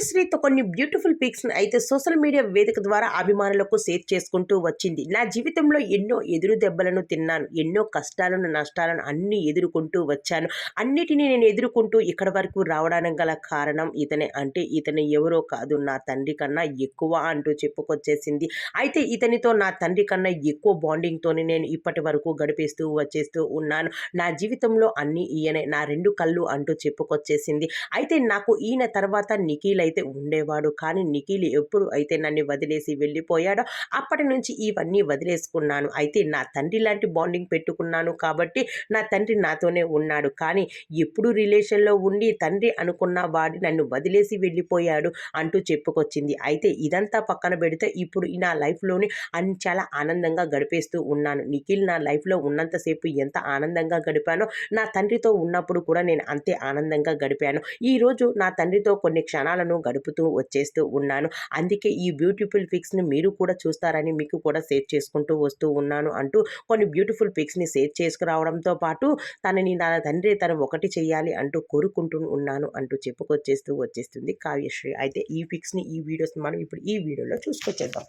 కావ్యశ్రీతో కొన్ని beautiful pics అయితే social media వేదిక ద్వారా అభిమానులకు షేర్ చేసుకుంటూ వచ్చింది. నా జీవితంలో ఎన్నో ఎదురు దెబ్బలను తిన్నాను ఎన్నో కష్టాలను నష్టాలను అన్ని ఎదుర్కొంటూ వచ్చాను. అన్నిటినీ నేను ఎదుర్కొంటూ ఇక్కడ వరకు రావడానికి గల కారణం ఇతనే. అంటే ఇతను ఎవరో కాదు నా తండ్రి కన్నా ఎక్కువ అంటూ చెప్పుకొచ్చేసింది. అయితే ఇతనితో నా తండ్రి కన్నా ఎక్కువ బాండింగ్తోని నేను ఇప్పటి వరకు గడిపేస్తూ వచ్చేస్తూ ఉన్నాను. నా జీవితంలో అన్ని ఈయనే నా రెండు కళ్ళు అంటూ చెప్పుకొచ్చేసింది. అయితే నాకు ఈయన తర్వాత నిఖిల్ అయితే ఉండేవాడు. కానీ నిఖిల్ ఎప్పుడు అయితే నన్ను వదిలేసి వెళ్ళిపోయాడో అప్పటి నుంచి ఇవన్నీ వదిలేసుకున్నాను. అయితే నా తండ్రి లాంటి బాండింగ్ పెట్టుకున్నాను కాబట్టి నా తండ్రి నాతోనే ఉన్నాడు. కానీ ఎప్పుడు రిలేషన్లో ఉండి తండ్రి అనుకున్న వాడి నన్ను వదిలేసి వెళ్ళిపోయాడు అంటూ చెప్పుకొచ్చింది. అయితే ఇదంతా పక్కన పెడితే ఇప్పుడు నా లైఫ్లోని అన్ని చాలా ఆనందంగా గడిపేస్తూ ఉన్నాను. నిఖిల్ నా లైఫ్లో ఉన్నంతసేపు ఎంత ఆనందంగా గడిపానో నా తండ్రితో ఉన్నప్పుడు కూడా నేను అంతే ఆనందంగా గడిపాను. ఈరోజు నా తండ్రితో కొన్ని క్షణాలను గడుపుతూ వచ్చేస్తూ ఉన్నాను. అందుకే ఈ బ్యూటిఫుల్ పిక్స్ని మీరు కూడా చూస్తారని మీకు కూడా సేవ్ చేసుకుంటూ వస్తూ ఉన్నాను అంటూ కొన్ని బ్యూటిఫుల్ పిక్స్ని సేవ్ చేసుకురావడంతో పాటు తనని నా తండ్రి తను ఒకటి చేయాలి అంటూ కోరుకుంటూ ఉన్నాను అంటూ చెప్పుకొచ్చేస్తూ వచ్చేస్తుంది కావ్యశ్రీ. అయితే ఈ పిక్స్ని ఈ వీడియోస్ని మనం ఇప్పుడు ఈ వీడియోలో చూసుకొచ్చేద్దాం.